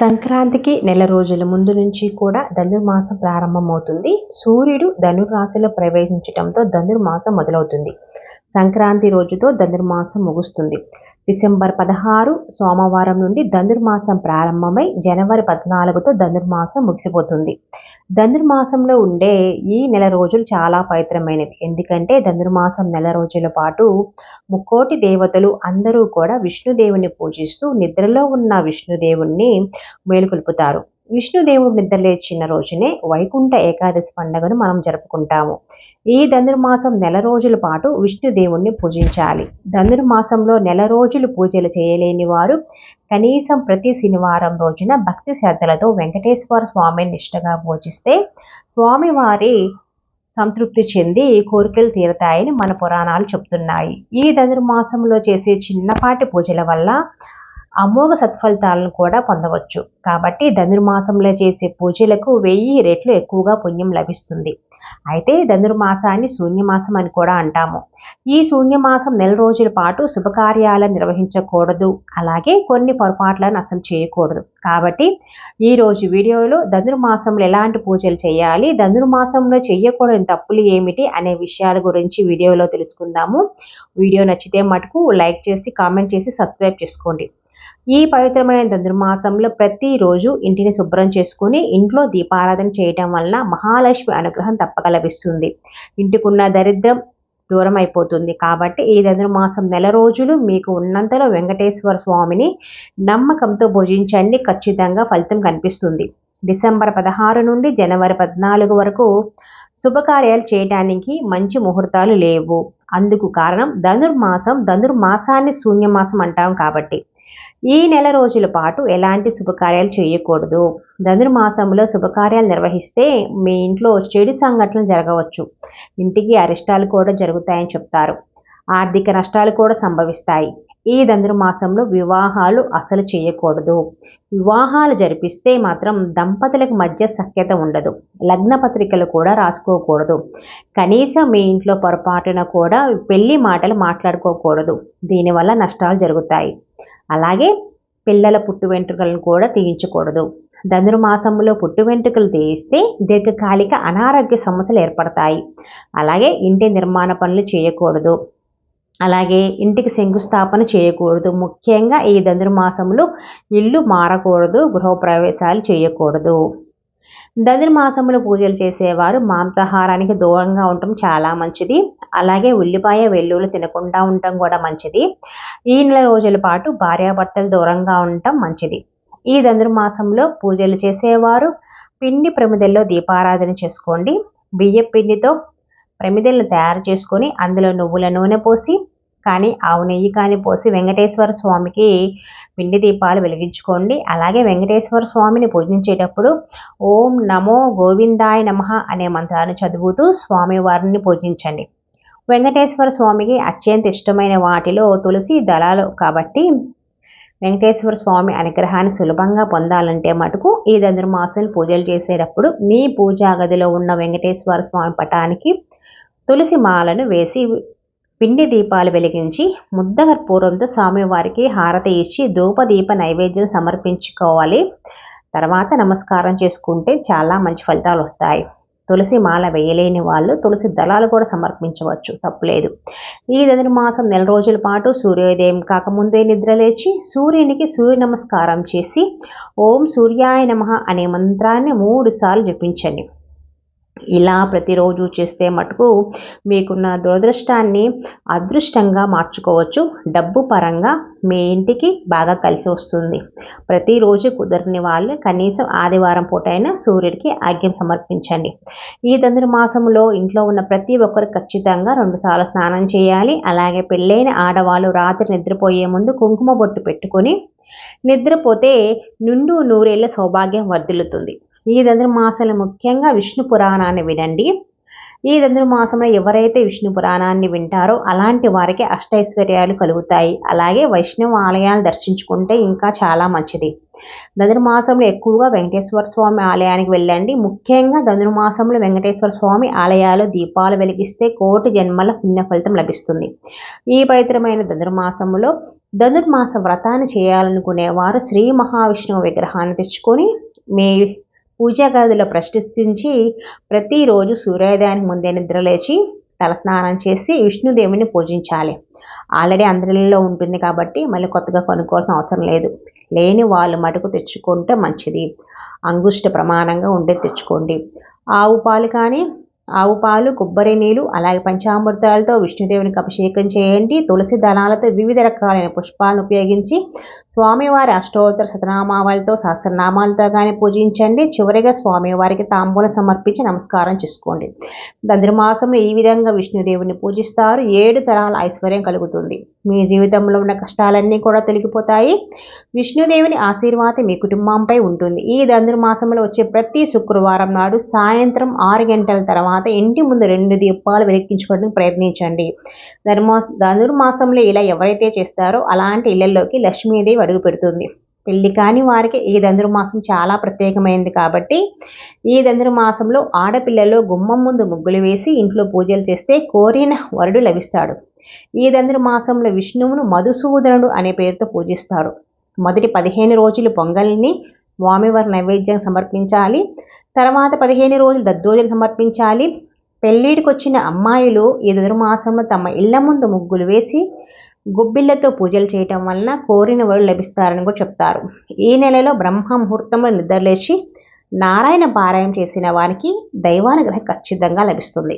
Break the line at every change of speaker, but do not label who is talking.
సంక్రాంతికి నెల రోజుల ముందు నుంచి కూడా ధనుర్మాసం ప్రారంభమవుతుంది. సూర్యుడు ధనుర్రాశిలో ప్రవేశించడంతో ధనుర్మాసం మొదలవుతుంది. సంక్రాంతి రోజుతో ధనుర్మాసం ముగుస్తుంది. డిసెంబర్ పదహారు సోమవారం నుండి ధనుర్మాసం ప్రారంభమై జనవరి పద్నాలుగుతో ధనుర్మాసం ముగిసిపోతుంది. ధనుర్మాసంలో ఉండే ఈ నెల రోజులు చాలా పవిత్రమైనవి. ఎందుకంటే ధనుర్మాసం నెల రోజుల పాటు ముక్కోటి దేవతలు అందరూ కూడా విష్ణుదేవుని పూజిస్తూ నిద్రలో ఉన్న విష్ణుదేవుణ్ణి మేలుకొల్పుతారు. విష్ణుదేవుడు నిద్రలేచిన రోజునే వైకుంఠ ఏకాదశి పండుగను మనం జరుపుకుంటాము. ఈ ధనుర్మాసం నెల రోజుల పాటు విష్ణుదేవుణ్ణి పూజించాలి. ధనుర్మాసంలో నెల రోజులు పూజలు చేయలేని వారు కనీసం ప్రతి శనివారం రోజున భక్తి శ్రద్ధలతో వెంకటేశ్వర స్వామిని నిష్టగా పూజిస్తే స్వామివారి సంతృప్తి చెంది కోరికలు తీరతాయని మన పురాణాలు చెప్తున్నాయి. ఈ ధనుర్మాసంలో చేసే చిన్నపాటి పూజల వల్ల అమోఘ సత్ఫలితాలను కూడా పొందవచ్చు. కాబట్టి ధనుర్మాసంలో చేసే పూజలకు వెయ్యి రెట్లు ఎక్కువగా పుణ్యం లభిస్తుంది. అయితే ధనుర్మాసాన్ని శూన్యమాసం అని కూడా అంటాము. ఈ శూన్యమాసం నెల రోజుల పాటు శుభకార్యాలను నిర్వహించకూడదు. అలాగే కొన్ని పొరపాట్లను అసలు చేయకూడదు. కాబట్టి ఈరోజు వీడియోలో ధనుర్మాసంలో ఎలాంటి పూజలు చేయాలి ధనుర్మాసంలో చేయకూడని తప్పులు ఏమిటి అనే విషయాల గురించి వీడియోలో తెలుసుకుందాము. వీడియో నచ్చితే మటుకు లైక్ చేసి కామెంట్ చేసి సబ్స్క్రైబ్ చేసుకోండి. ఈ పవిత్రమైన ధనుర్మాసంలో ప్రతిరోజు ఇంటిని శుభ్రం చేసుకుని ఇంట్లో దీపారాధన చేయటం వలన మహాలక్ష్మి అనుగ్రహం తప్పక లభిస్తుంది. ఇంటికున్న దరిద్రం దూరం అయిపోతుంది. కాబట్టి ఈ ధనుర్మాసం నెల రోజులు మీకు ఉన్నంతలో వెంకటేశ్వర స్వామిని నమ్మకంతో భుజించండి. ఖచ్చితంగా ఫలితం కనిపిస్తుంది. డిసెంబర్ పదహారు నుండి జనవరి పద్నాలుగు వరకు శుభకార్యాలు చేయడానికి మంచి ముహూర్తాలు లేవు. అందుకు కారణం ధనుర్మాసం ధనుర్మాసాన్ని శూన్యమాసం అంటాం కాబట్టి. ఈ నెల రోజుల పాటు ఎలాంటి శుభకార్యాలు చేయకూడదు. ధనుర్మాసంలో శుభకార్యాలు నిర్వహిస్తే మీ ఇంట్లో చెడు సంఘటనలు జరగవచ్చు. ఇంటికి అరిష్టాలు కూడా జరుగుతాయని చెప్తారు. ఆర్థిక నష్టాలు కూడా సంభవిస్తాయి. ఈ ధనుర్మాసంలో వివాహాలు అసలు చేయకూడదు. వివాహాలు జరిపిస్తే మాత్రం దంపతులకు మధ్య సఖ్యత ఉండదు. లగ్న పత్రికలు కూడా రాసుకోకూడదు. కనీసం మీ ఇంట్లో పొరపాటున కూడా పెళ్ళి మాటలు మాట్లాడుకోకూడదు. దీనివల్ల నష్టాలు జరుగుతాయి. అలాగే పిల్లల పుట్టు వెంట్రుకలను కూడా తీయించకూడదు. ధనుర్మాసంలో పుట్టు వెంట్రుకలు తీయిస్తే దీర్ఘకాలిక అనారోగ్య సమస్యలు ఏర్పడతాయి. అలాగే ఇంటి నిర్మాణ పనులు చేయకూడదు. అలాగే ఇంటికి శంకుస్థాపన చేయకూడదు. ముఖ్యంగా ఈ ధనుర్మాసంలో ఇల్లు మారకూడదు గృహప్రవేశాలు చేయకూడదు. ధనుర్మాసంలో పూజలు చేసేవారు మాంసాహారానికి దూరంగా ఉండటం చాలా మంచిది. అలాగే ఉల్లిపాయ వెల్లుల్లి తినకుండా ఉండటం కూడా మంచిది. ఈ నెల రోజుల పాటు భార్యాభర్తలు దూరంగా ఉండటం మంచిది. ఈ ధనుర్మాసంలో పూజలు చేసేవారు పిండి ప్రమిదల్లో దీపారాధన చేసుకోండి. బియ్య పిండితో ప్రమిదలను తయారు చేసుకొని అందులో నువ్వుల నూనె పోసి కానీ ఆవు నెయ్యి కానీ పోసి వెంకటేశ్వర స్వామికి పిండి దీపాలు వెలిగించుకోండి. అలాగే వెంకటేశ్వర స్వామిని పూజించేటప్పుడు ఓం నమో గోవిందాయ నమ అనే మంత్రాన్ని చదువుతూ స్వామివారిని పూజించండి. వెంకటేశ్వర స్వామికి అత్యంత ఇష్టమైన వాటిలో తులసి దళాలు కాబట్టి వెంకటేశ్వర స్వామి అనుగ్రహాన్ని సులభంగా పొందాలంటే మటుకు ఈ ధనుర్మాసం పూజలు చేసేటప్పుడు మీ పూజా గదిలో ఉన్న వెంకటేశ్వర స్వామి పటానికి తులసి మాలను వేసి పిండి దీపాలు వెలిగించి ముద్దకర్పూరంతో స్వామివారికి హారతి ఇచ్చి ధూపదీప నైవేద్యం సమర్పించుకోవాలి. తర్వాత నమస్కారం చేసుకుంటే చాలా మంచి ఫలితాలు వస్తాయి. తులసి మాల వేయలేని వాళ్ళు తులసి దళాలు కూడా సమర్పించవచ్చు. తప్పులేదు ఈ మాసం నెల రోజుల పాటు సూర్యోదయం కాకముందే నిద్రలేచి సూర్యునికి సూర్య నమస్కారం చేసి ఓం సూర్యాయ నమ అనే మంత్రాన్ని మూడు సార్లు జపించండి. ఇలా ప్రతిరోజు చేస్తే మటుకు మీకున్న దురదృష్టాన్ని అదృష్టంగా మార్చుకోవచ్చు. డబ్బు పరంగా మీ ఇంటికి బాగా కలిసి వస్తుంది. ప్రతిరోజు కుదరని వాళ్ళు కనీసం ఆదివారం పూటైనా సూర్యుడికి ఆగ్యం సమర్పించండి. ఈ ధనుర్మాసంలో ఇంట్లో ఉన్న ప్రతి ఒక్కరు ఖచ్చితంగా రెండుసార్లు స్నానం చేయాలి. అలాగే పెళ్ళైన ఆడవాళ్ళు రాత్రి నిద్రపోయే ముందు కుంకుమ బొట్టు పెట్టుకొని నిద్రపోతే నుండు నూరేళ్ళ సౌభాగ్యం వర్ధిల్లుతుంది. ఈ ధనుర్మాసాలు ముఖ్యంగా విష్ణు పురాణాన్ని వినండి. ఈ ధనుర్మాసంలో ఎవరైతే విష్ణు పురాణాన్ని వింటారో అలాంటి వారికి అష్టైశ్వర్యాలు కలుగుతాయి. అలాగే వైష్ణవ ఆలయాలు దర్శించుకుంటే ఇంకా చాలా మంచిది. ధనుర్మాసంలో ఎక్కువగా వెంకటేశ్వర స్వామి ఆలయానికి వెళ్ళండి. ముఖ్యంగా ధనుర్మాసంలో వెంకటేశ్వర స్వామి ఆలయాలు దీపాలు వెలిగిస్తే కోటి జన్మల పుణ్య ఫలితం లభిస్తుంది. ఈ పవిత్రమైన ధనుర్మాసంలో ధనుర్మాస వ్రతాన్ని చేయాలనుకునే వారు శ్రీ మహావిష్ణువు విగ్రహాన్ని తెచ్చుకొని మీ పూజా గదిలో ప్రతిరోజు సూర్యోదయానికి ముందే నిద్రలేచి తలస్నానం చేసి విష్ణుదేవుని పూజించాలి. ఆల్రెడీ అందరిలో ఉంటుంది కాబట్టి మళ్ళీ కొత్తగా కొనుక్కోవాల్సిన అవసరం లేదు. లేని వాళ్ళు మటుకు తెచ్చుకుంటే మంచిది. అంగుష్ట ప్రమాణంగా ఉండే తెచ్చుకోండి. ఆవు పాలు కానీ ఆవు పాలు కొబ్బరి నీళ్ళు అలాగే పంచామృతాలతో విష్ణుదేవునికి అభిషేకం చేయండి. తులసి దళాలతో వివిధ రకాలైన పుష్పాలను ఉపయోగించి స్వామివారి అష్టోత్తర శతనామాలతో సహస్రనామాలతో కానీ పూజించండి. చివరిగా స్వామివారికి తాంబూలం సమర్పించి నమస్కారం చేసుకోండి. ధనుర్మాసంలో ఈ విధంగా విష్ణుదేవుని పూజిస్తారు. ఏడు తరాల ఐశ్వర్యం కలుగుతుంది. మీ జీవితంలో ఉన్న కష్టాలన్నీ కూడా తొలగిపోతాయి. విష్ణుదేవుని ఆశీర్వాదం మీ కుటుంబంపై ఉంటుంది. ఈ ధనుర్మాసంలో వచ్చే ప్రతి శుక్రవారం నాడు సాయంత్రం ఆరు గంటల తర్వాత ఇంటి ముందు రెండు దీపాలు వెలిగించుకోవడానికి ప్రయత్నించండి. ధనుర్మాస ధనుర్మాసంలో ఇలా ఎవరైతే చేస్తారో అలాంటి ఇళ్ళలోకి లక్ష్మీదేవి అడుగు పెడుతుంది పెళ్ళి కాని వారికి ఈ ధనుర్మాసం చాలా ప్రత్యేకమైనది కాబట్టి ఈ ధనుర్మాసంలో ఆడపిల్లలు గుమ్మం ముందు ముగ్గులు వేసి ఇంట్లో పూజలు చేస్తే కోరిన వరుడు లభిస్తాడు. ఈ ధనుర్మాసంలో విష్ణువును మధుసూదనుడు అనే పేరుతో పూజిస్తాడు మొదటి పదిహేను రోజులు పొంగల్ని స్వామివారి నైవేద్యం సమర్పించాలి. తర్వాత పదిహేను రోజులు దద్దోజలు సమర్పించాలి. పెళ్ళిడికి వచ్చిన అమ్మాయిలు ఈ ధనుర్మాసంలో తమ ఇళ్ళ ముందు ముగ్గులు వేసి గుబ్బిళ్ళతో పూజలు చేయటం వలన కోరిన వరులు లభిస్తారని కూడా చెప్తారు. ఈ నెలలో బ్రహ్మ ముహూర్తంలో నిద్రలేచి నారాయణ పారాయణ చేసిన వారికి దైవానుగ్రహం ఖచ్చితంగా లభిస్తుంది.